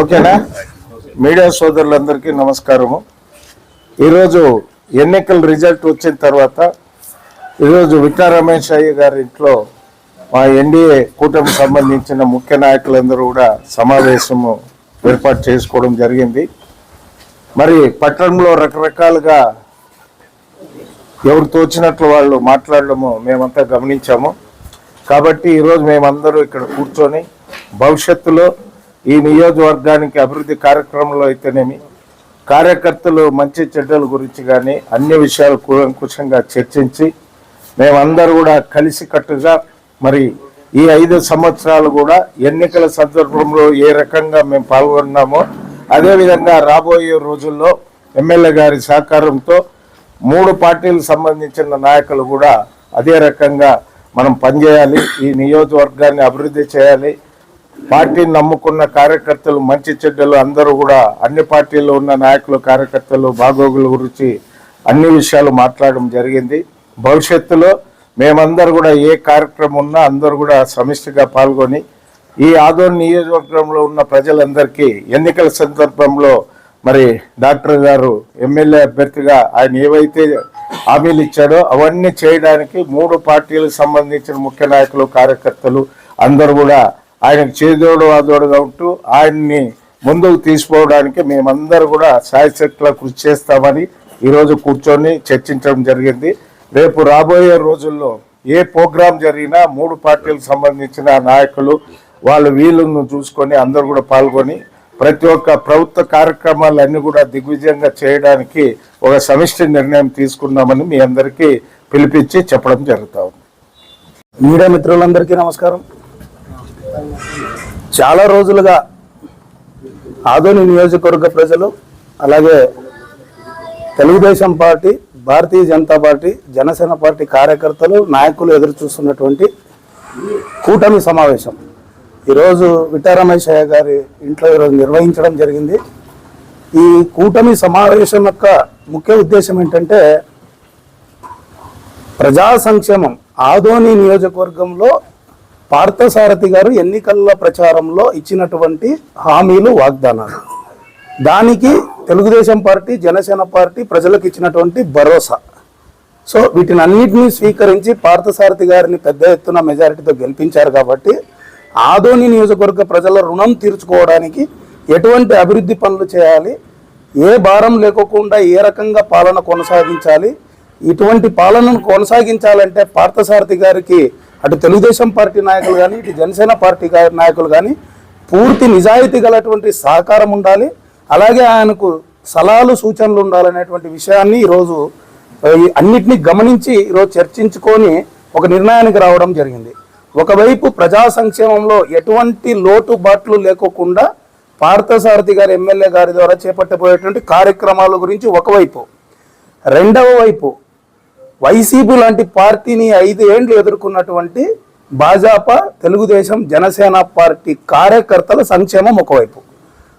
ఓకేనా? మీడియా సోదరులందరికీ నమస్కారము. ఈరోజు ఎన్నికల రిజల్ట్ వచ్చిన తర్వాత ఈరోజు వికా రమేష్ అయ్య గారి ఇంట్లో మా ఎన్డీఏ కూటమి సంబంధించిన ముఖ్య నాయకులందరూ కూడా సమావేశము ఏర్పాటు చేసుకోవడం జరిగింది. మరి పట్టణంలో రకరకాలుగా ఎవరు తోచినట్లు వాళ్ళు మాట్లాడడము మేమంతా గమనించాము. కాబట్టి ఈరోజు మేమందరూ ఇక్కడ కూర్చొని భవిష్యత్తులో ఈ నియోజకవర్గానికి అభివృద్ధి కార్యక్రమంలో అయితేనేమి కార్యకర్తలు మంచి చెడ్డల గురించి కానీ అన్ని విషయాలు కూలంకుషంగా చర్చించి మేమందరూ కూడా కలిసికట్టుగా మరి ఈ ఐదు సంవత్సరాలు కూడా ఎన్నికల సందర్భంలో ఏ రకంగా మేము పాల్గొన్నామో అదేవిధంగా రాబోయే రోజుల్లో ఎమ్మెల్యే గారి సహకారంతో మూడు పార్టీలకు సంబంధించిన నాయకులు కూడా అదే రకంగా మనం పనిచేయాలి ఈ నియోజకవర్గాన్ని అభివృద్ధి చేయాలి పార్టీని నమ్ముకున్న కార్యకర్తలు మంచి చెడ్డలు అందరూ కూడా అన్ని పార్టీల్లో ఉన్న నాయకులు కార్యకర్తలు బాగోగుల గురించి అన్ని విషయాలు మాట్లాడడం జరిగింది. భవిష్యత్తులో మేమందరూ కూడా ఏ కార్యక్రమం ఉన్నా అందరూ కూడా సమిష్టిగా పాల్గొని ఈ ఆదోన్ నియోజకవర్గంలో ఉన్న ప్రజలందరికీ ఎన్నికల సందర్భంలో మరి డాక్టర్ గారు ఎమ్మెల్యే అభ్యర్థిగా ఆయన ఏవైతే హామీలు ఇచ్చాడో అవన్నీ చేయడానికి మూడు పార్టీలకు సంబంధించిన ముఖ్య నాయకులు కార్యకర్తలు అందరూ కూడా ఆయనకు చేదోడు ఆదోడుగా ఉంటూ ఆయన్ని ముందుకు తీసుకోవడానికి మేమందరూ కూడా శాయశక్తిలో కృషి చేస్తామని ఈరోజు కూర్చొని చర్చించడం జరిగింది. రేపు రాబోయే రోజుల్లో ఏ ప్రోగ్రాం జరిగినా మూడు పార్టీలకు సంబంధించిన నాయకులు వాళ్ళు వీళ్ళను చూసుకొని అందరూ కూడా పాల్గొని ప్రతి ఒక్క ప్రభుత్వ కార్యక్రమాలన్నీ కూడా దిగ్విజయంగా చేయడానికి ఒక సమిష్టి నిర్ణయం తీసుకున్నామని మీ అందరికీ పిలిపించి చెప్పడం జరుగుతూ ఉంది. మీడియా మిత్రులందరికీ నమస్కారం. చాలా రోజులుగా ఆదోని నియోజకవర్గ ప్రజలు అలాగే Telugu Desam party Bharatiya Janata party Janasena party కార్యకర్తలు నాయకులు ఎదురు చూస్తున్నటువంటి కూటమి సమావేశం. ఈరోజు విటారమేశయ్య గారి ఇంట్లో ఈరోజు నిర్వహించడం జరిగింది. ఈ కూటమి సమావేశం యొక్క ముఖ్య ఉద్దేశం ఏంటంటే ప్రజా సంక్షేమం. ఆదోని నియోజకవర్గంలో పార్థసారథి గారు ఎన్నికల ప్రచారంలో ఇచ్చినటువంటి హామీలు వాగ్దానాలు. దానికి తెలుగుదేశం పార్టీ జనసేన పార్టీ ప్రజలకు ఇచ్చినటువంటి భరోసా. సో వీటిని అన్నిటినీ స్వీకరించి పార్థసారథి గారిని పెద్ద ఎత్తున మెజారిటీతో గెలిపించారు కాబట్టి ఆదోని నియోజకవర్గ ప్రజల రుణం తీర్చుకోవడానికి ఎటువంటి అభివృద్ధి పనులు చేయాలి ఏ భారం లేకోకుండా ఏ రకంగా పాలన కొనసాగించాలి ఇటువంటి పాలనను కొనసాగించాలంటే పార్థసారథి గారికి అటు తెలుగుదేశం పార్టీ నాయకులు కానీ ఇటు జనసేన పార్టీ నాయకులు కానీ పూర్తి నిజాయితీ గలటువంటి సహకారం ఉండాలి. అలాగే ఆయనకు సలహాలు సూచనలు ఉండాలనేటువంటి విషయాన్ని ఈరోజు అన్నిటినీ గమనించి ఈరోజు చర్చించుకొని ఒక నిర్ణయానికి రావడం జరిగింది. ఒకవైపు ప్రజా సంక్షేమంలో ఎటువంటి లోటుబాట్లు లేకోకుండా పార్థసారథి గారి ఎమ్మెల్యే గారి ద్వారా చేపట్టబోయేటువంటి కార్యక్రమాల గురించి ఒకవైపు. రెండవ వైపు వైసీపీ లాంటి పార్టీని ఐదు ఏండ్లు ఎదుర్కొన్నటువంటి భాజపా తెలుగుదేశం జనసేన పార్టీ కార్యకర్తల సంక్షేమం ఒకవైపు.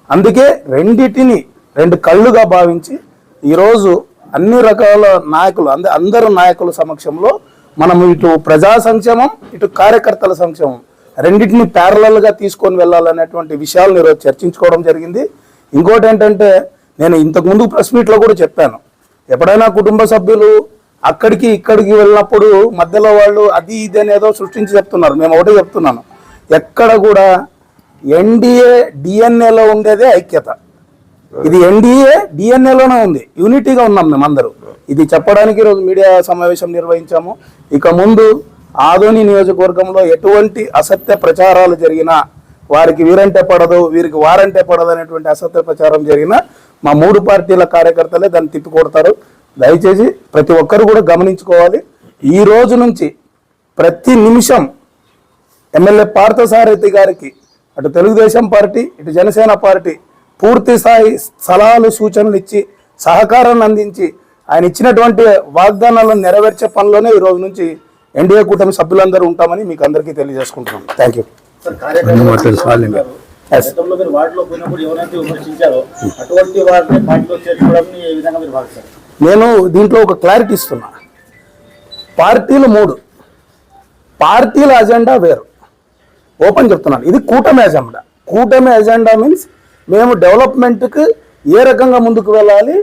అందుకే రెండిటిని రెండు కళ్ళుగా భావించి ఈరోజు అన్ని రకాల నాయకులు అంద అందరు నాయకుల సమక్షంలో మనం ఇటు ప్రజా సంక్షేమం ఇటు కార్యకర్తల సంక్షేమం రెండింటిని ప్యారలల్గా తీసుకొని వెళ్ళాలనేటువంటి విషయాలను ఈరోజు చర్చించుకోవడం జరిగింది. ఇంకోటి ఏంటంటే నేను ఇంతకుముందు ప్రెస్ మీట్లో కూడా చెప్పాను. ఎప్పుడైనా కుటుంబ సభ్యులు అక్కడికి ఇక్కడికి వెళ్ళినప్పుడు మధ్యలో వాళ్ళు అది ఇది అనేదో సృష్టించి చెప్తున్నారు. మేము ఒకటే చెప్తున్నాను. ఎక్కడ కూడా ఎన్డీఏ డిఎన్ఏలో ఉండేదే ఐక్యత. ఇది ఎన్డీఏ డిఎన్ఏలోనే ఉంది. యూనిటీగా ఉన్నాం మేమందరూ. ఇది చెప్పడానికి ఈరోజు మీడియా సమావేశం నిర్వహించాము. ఇక ముందు ఆదోని నియోజకవర్గంలో ఎటువంటి అసత్య ప్రచారాలు జరిగినా వారికి వీరంటే పడదు వీరికి వారంటే పడదు అనేటువంటి అసత్య ప్రచారం జరిగినా మా మూడు పార్టీల కార్యకర్తలే దాన్ని తిప్పికొడతారు. దయచేసి ప్రతి ఒక్కరు కూడా గమనించుకోవాలి. ఈ రోజు నుంచి ప్రతి నిమిషం ఎమ్మెల్యే పార్థసారథి గారికి అటు తెలుగుదేశం పార్టీ ఇటు జనసేన పార్టీ పూర్తి స్థాయి సలహాలు సూచనలు ఇచ్చి సహకారాన్ని అందించి ఆయన ఇచ్చినటువంటి వాగ్దానాలను నెరవేర్చే పనిలోనే ఈ రోజు నుంచి ఎన్డీఏ కూటమి సభ్యులందరూ ఉంటామని మీకు అందరికీ తెలియజేసుకుంటున్నాం. థ్యాంక్ యూ గతంలో మీరు వాటిలో పోయినప్పుడు ఎవరైతే విమర్శించారో అటువంటి వాటిని పార్టీలో చేర్చుకోవడం ఏ విధంగా మీరు భావిస్తారు? నేను దీంట్లో ఒక క్లారిటీ ఇస్తున్నా. పార్టీలు మూడు. పార్టీల అజెండా వేరు. ఓపెన్ చెప్తున్నాను. ఇది కూటమి అజెండా కూటమి అజెండా మీన్స్ మేము డెవలప్మెంట్కి ఏ రకంగా ముందుకు వెళ్ళాలి?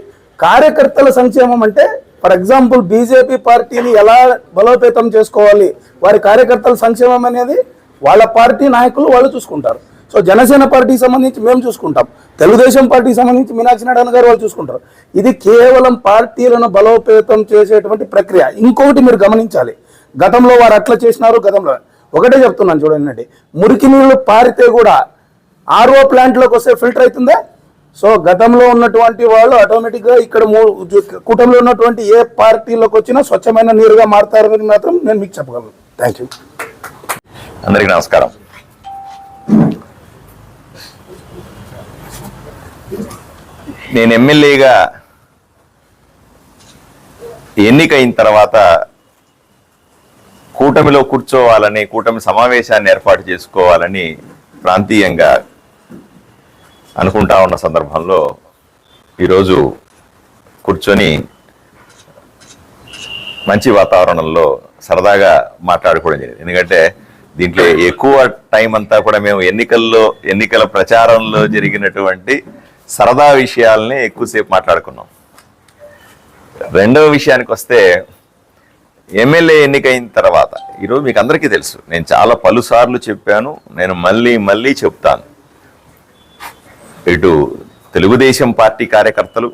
కార్యకర్తల సంక్షేమం అంటే ఫర్ ఎగ్జాంపుల్ బీజేపీ పార్టీని ఎలా బలోపేతం చేసుకోవాలి? వారి కార్యకర్తల సంక్షేమం అనేది వాళ్ళ పార్టీ నాయకులు వాళ్ళు చూసుకుంటారు. సో జనసేన పార్టీకి సంబంధించి మేము చూసుకుంటాం. తెలుగుదేశం పార్టీకి సంబంధించి మీనాక్షి నారాయణ గారు వాళ్ళు చూసుకుంటారు. ఇది కేవలం పార్టీలను బలోపేతం చేసేటువంటి ప్రక్రియ. ఇంకొకటి మీరు గమనించాలి. గతంలో వారు అట్లా చేసినారు గతంలో. ఒకటే చెప్తున్నాను చూడండి మురికి నీళ్ళు పారితే కూడా ఆర్ఓ ప్లాంట్లోకి వస్తే ఫిల్టర్ అవుతుందా? సో గతంలో ఉన్నటువంటి వాళ్ళు ఆటోమేటిక్గా ఇక్కడ మూ కూటమిలో ఉన్నటువంటి ఏ పార్టీలోకి వచ్చినా స్వచ్ఛమైన నీరుగా మారుతారని మాత్రం నేను మీకు చెప్పగలను. థ్యాంక్ యూ అందరికీ నమస్కారం. నేను ఎమ్మెల్యేగా ఎన్నికైన తర్వాత కూటమిలో కూర్చోవాలని కూటమి సమావేశాన్ని ఏర్పాటు చేసుకోవాలని ప్రాంతీయంగా అనుకుంటా ఉన్న సందర్భంలో ఈరోజు కూర్చొని మంచి వాతావరణంలో సరదాగా మాట్లాడుకోవడం జరిగింది. ఎందుకంటే దీంట్లో ఎక్కువ టైం అంతా కూడా మేము ఎన్నికల్లో ఎన్నికల ప్రచారంలో జరిగినటువంటి సరదా విషయాలని ఎక్కువసేపు మాట్లాడుకున్నాం. రెండవ విషయానికి వస్తే ఎమ్మెల్యే ఎన్నికైన తర్వాత ఈరోజు మీకు అందరికీ తెలుసు నేను చాలా పలుసార్లు చెప్పాను నేను మళ్ళీ మళ్ళీ చెప్తాను. ఇటు తెలుగుదేశం పార్టీ కార్యకర్తలు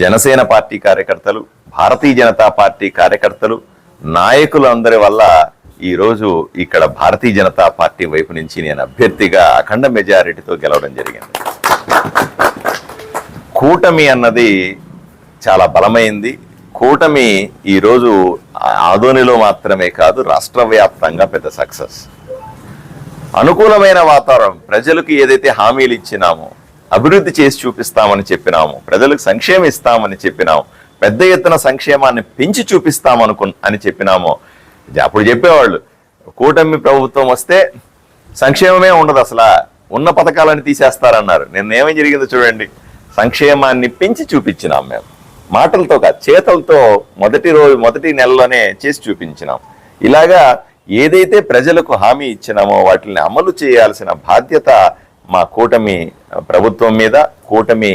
జనసేన పార్టీ కార్యకర్తలు భారతీయ జనతా పార్టీ కార్యకర్తలు నాయకులు అందరి వల్ల ఈరోజు ఇక్కడ భారతీయ జనతా పార్టీ వైపు నుంచి నేను అభ్యర్థిగా అఖండ మెజారిటీతో గెలవడం జరిగింది. కూటమి అన్నది చాలా బలమైంది. కూటమి ఈరోజు ఆధోనిలో మాత్రమే కాదు రాష్ట్ర వ్యాప్తంగా పెద్ద సక్సెస్. అనుకూలమైన వాతావరణం ప్రజలకు ఏదైతే హామీలు ఇచ్చినామో అభివృద్ధి చేసి చూపిస్తామని చెప్పినాము ప్రజలకు సంక్షేమం ఇస్తామని చెప్పినాము పెద్ద ఎత్తున సంక్షేమాన్ని పెంచి చూపిస్తామనుకు అని చెప్పినామో అప్పుడు చెప్పేవాళ్ళు. కూటమి ప్రభుత్వం వస్తే సంక్షేమమే ఉండదు అసలు. ఉన్న పథకాలను తీసేస్తారన్నారు. నిన్న ఏమేం జరిగిందో చూడండి. సంక్షేమాన్ని పెంచి చూపించినాం మేము. మాటలతో కాదు చేతలతో మొదటి రోజు మొదటి నెలలోనే చేసి చూపించినాం. ఇలాగా ఏదైతే ప్రజలకు హామీ ఇచ్చినామో వాటిని అమలు చేయాల్సిన బాధ్యత మా కూటమి ప్రభుత్వం మీద కూటమి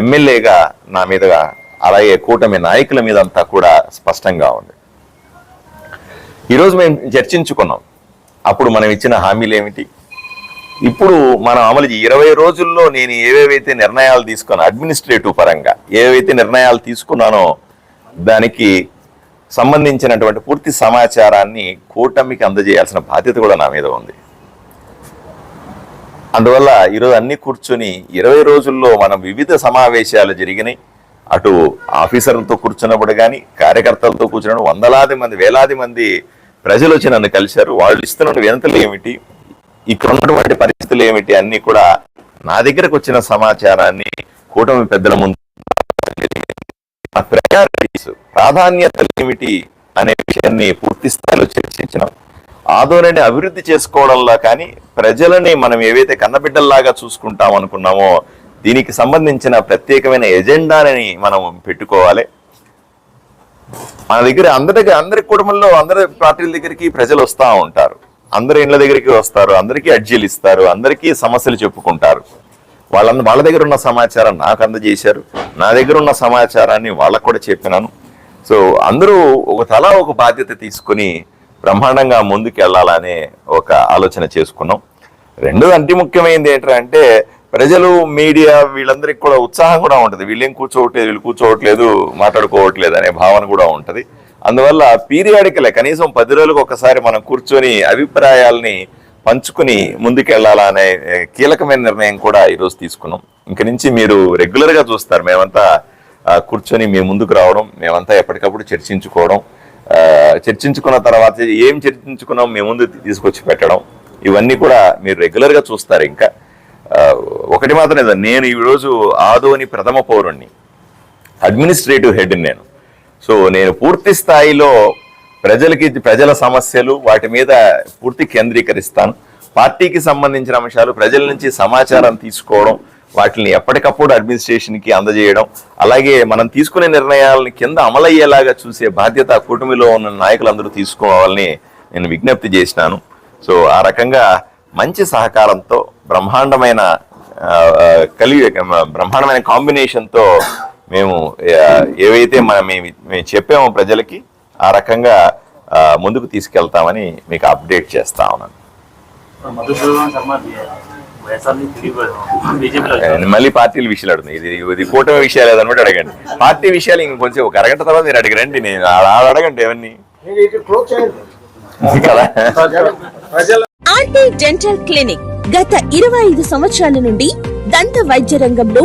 ఎమ్మెల్యేగా నా మీదుగా అలాగే కూటమి నాయకుల మీద అంతా కూడా స్పష్టంగా ఉంది. ఈరోజు మేము చర్చించుకున్నాం. అప్పుడు మనం ఇచ్చిన హామీలు ఏమిటి? ఇప్పుడు మనం అమలు ఇరవై రోజుల్లో నేను ఏవేవైతే నిర్ణయాలు తీసుకున్నాను అడ్మినిస్ట్రేటివ్ పరంగా ఏవైతే నిర్ణయాలు తీసుకున్నానో దానికి సంబంధించినటువంటి పూర్తి సమాచారాన్ని కూటమికి అందజేయాల్సిన బాధ్యత కూడా నా మీద ఉంది. అందువల్ల ఈరోజు అన్ని కూర్చొని ఇరవై రోజుల్లో మనం వివిధ సమావేశాలు జరిగినాయి. అటు ఆఫీసర్లతో కూర్చున్నప్పుడు కానీ కార్యకర్తలతో కూర్చున్నప్పుడు వందలాది మంది వేలాది మంది ప్రజలు వచ్చి నన్ను కలిశారు. వాళ్ళు ఇస్తున్న వినతలు ఏమిటి? ఇక్కడ ఉన్నటువంటి పరిస్థితులు ఏమిటి? అన్ని కూడా నా దగ్గరకు వచ్చిన సమాచారాన్ని కూటమి పెద్దల ముందు ప్రయారిటీస్ ప్రాధాన్యతలు ఏమిటి అనే విషయాన్ని పూర్తి స్థాయిలో చర్చించినాం. ఆదోనని అభివృద్ధి చేసుకోవడంలో కానీ ప్రజలని మనం ఏవైతే కన్నబిడ్డల్లాగా చూసుకుంటాం అనుకున్నామో దీనికి సంబంధించిన ప్రత్యేకమైన ఎజెండాని మనం పెట్టుకోవాలి. మన దగ్గర అందరి అందరి కుటుంబంలో అందరి పార్టీల దగ్గరికి ప్రజలు వస్తూ ఉంటారు. అందరూ ఇండ్ల దగ్గరికి వస్తారు అందరికీ అర్జీలు ఇస్తారు అందరికీ సమస్యలు చెప్పుకుంటారు. వాళ్ళ వాళ్ళ దగ్గర ఉన్న సమాచారం నాకు అందజేశారు. నా దగ్గర ఉన్న సమాచారాన్ని వాళ్ళకు కూడా చెప్పినాను. సో అందరూ ఒక తలా ఒక బాధ్యత తీసుకుని బ్రహ్మాండంగా ముందుకు వెళ్ళాలనే ఒక ఆలోచన చేసుకున్నాం. రెండు అంటి ముఖ్యమైనది ఏంటంటే ప్రజలు మీడియా వీళ్ళందరికీ కూడా ఉత్సాహం కూడా ఉంటుంది. వీళ్ళేం కూర్చోవట్లేదు వీళ్ళు కూర్చోవట్లేదు మాట్లాడుకోవట్లేదు అనే భావన కూడా ఉంటుంది. అందువల్ల పీరియాడికలే కనీసం పది రోజులకు ఒకసారి మనం కూర్చొని అభిప్రాయాల్ని పంచుకుని ముందుకెళ్ళాలా అనే కీలకమైన నిర్ణయం కూడా ఈరోజు తీసుకున్నాం. ఇంక నుంచి మీరు రెగ్యులర్గా చూస్తారు మేమంతా కూర్చొని మీ ముందుకు రావడం మేమంతా ఎప్పటికప్పుడు చర్చించుకోవడం చర్చించుకున్న తర్వాత ఏం చర్చించుకున్నాం మీ ముందు తీసుకొచ్చి పెట్టడం ఇవన్నీ కూడా మీరు రెగ్యులర్గా చూస్తారు ఇంకా. ఒకటి మాత్రం నేను ఈరోజు ఆదోని ప్రథమ పౌరుణ్ణి అడ్మినిస్ట్రేటివ్ హెడ్ నేను. సో నేను పూర్తి స్థాయిలో ప్రజలకి ప్రజల సమస్యలు వాటి మీద పూర్తి కేంద్రీకరిస్తాను. పార్టీకి సంబంధించిన అంశాలు ప్రజల నుంచి సమాచారం తీసుకోవడం వాటిని ఎప్పటికప్పుడు అడ్మినిస్ట్రేషన్కి అందజేయడం అలాగే మనం తీసుకునే నిర్ణయాలని కింద అమలయ్యేలాగా చూసే బాధ్యత కూటమిలో ఉన్న నాయకులందరూ తీసుకోవాలని నేను విజ్ఞప్తి చేసినాను. సో ఆ రకంగా మంచి సహకారంతో బ్రహ్మాండమైన ఆ, కలిగి బ్రహ్మాండమైన కాంబినేషన్తో మేము ఏవైతే మన- మేము మేము చెప్పామో ప్రజలకి ఆ రకంగా ముందుకు తీసుకెళ్తామని మీకు అప్డేట్ చేస్తా ఉన్నాను. మళ్ళీ పార్టీల విషయాలు అడుగుతుంది ఇది ఇది కూటమి విషయాలు ఏదన్నమాట అడగండి. పార్టీ విషయాలు ఇంకొంచెం ఒక అరగంట తర్వాత మీరు అడిగరండి నేను అడగండి ఎవరిని కదా? ఆర్టీ డెంటల్ క్లినిక్ గత ఇరవై ఐదు సంవత్సరాల నుండి దంత వైద్య రంగంలో